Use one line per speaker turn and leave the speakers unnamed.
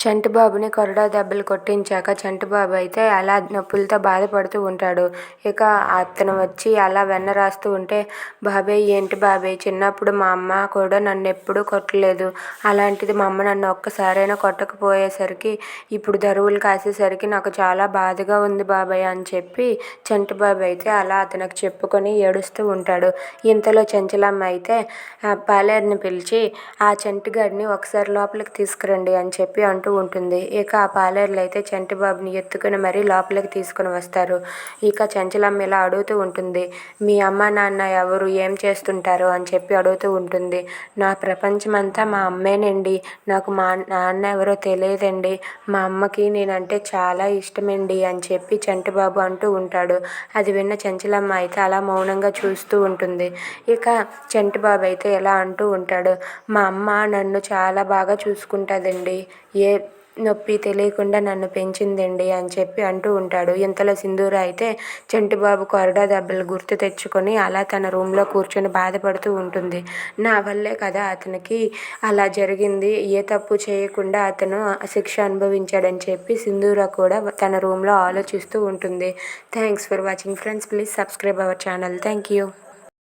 చంటిబాబుని కొరడా దెబ్బలు కొట్టించాక చంటిబాబు అయితే అలా నొప్పులతో బాధపడుతూ ఉంటాడు. ఇక అతను వచ్చి అలా వెన్న రాస్తూ ఉంటే బాబాయ్ ఏంటి బాబాయ్ చిన్నప్పుడు మా అమ్మ కూడా నన్ను ఎప్పుడూ కొట్టలేదు. అలాంటిది మా అమ్మ నన్ను ఒక్కసారైనా కొట్టకపోయేసరికి ఇప్పుడు దరువులు కాసేసరికి నాకు చాలా బాధగా ఉంది బాబాయ్ అని చెప్పి చంటిబాబు అయితే అలా అతనికి చెప్పుకొని ఏడుస్తూ ఉంటాడు. ఇంతలో చెంచలమ్మ అయితే పాలేరుని పిలిచి ఆ చంటిగాడిని ఒకసారి లోపలికి తీసుకురండి అని చెప్పి అంటూ ఉంటుంది. ఇక ఆ పార్లర్లో అయితే చంటిబాబుని ఎత్తుకుని మరీ లోపలికి తీసుకుని వస్తారు. ఇక చంచలమ్మ ఇలా అడుగుతూ ఉంటుంది. మీ అమ్మ నాన్న ఎవరు? ఏం చేస్తుంటారు? అని చెప్పి అడుగుతూ ఉంటుంది. నా ప్రపంచం అంతా మా అమ్మేనండి. నాకు మా నాన్న ఎవరో తెలియదండి. మా అమ్మకి నేనంటే చాలా ఇష్టమండి అని చెప్పి చంటిబాబు అంటూ ఉంటాడు. అది విన్న చంచలమ్మ అయితే అలా మౌనంగా చూస్తూ ఉంటుంది. ఇక చంటిబాబు అయితే ఎలా అంటూ ఉంటాడు. మా అమ్మ నన్ను చాలా బాగా చూసుకుంటుందండి. ఏ నొప్పి తెలియకుండా నన్ను పెంచిందండి అని చెప్పి అంటూ ఉంటాడు. ఇంతలో సింధూర అయితే చంటిబాబు కొరడా దెబ్బలు గుర్తు తెచ్చుకొని అలా తన రూమ్లో కూర్చొని బాధపడుతూ ఉంటుంది. నా వల్లే కదా అతనికి అలా జరిగింది. ఏ తప్పు చేయకుండా అతను శిక్ష అనుభవించాడని చెప్పి సింధూర కూడా తన రూమ్లో ఆలోచిస్తూ ఉంటుంది. Thanks for watching friends. Please subscribe our channel. Thank you.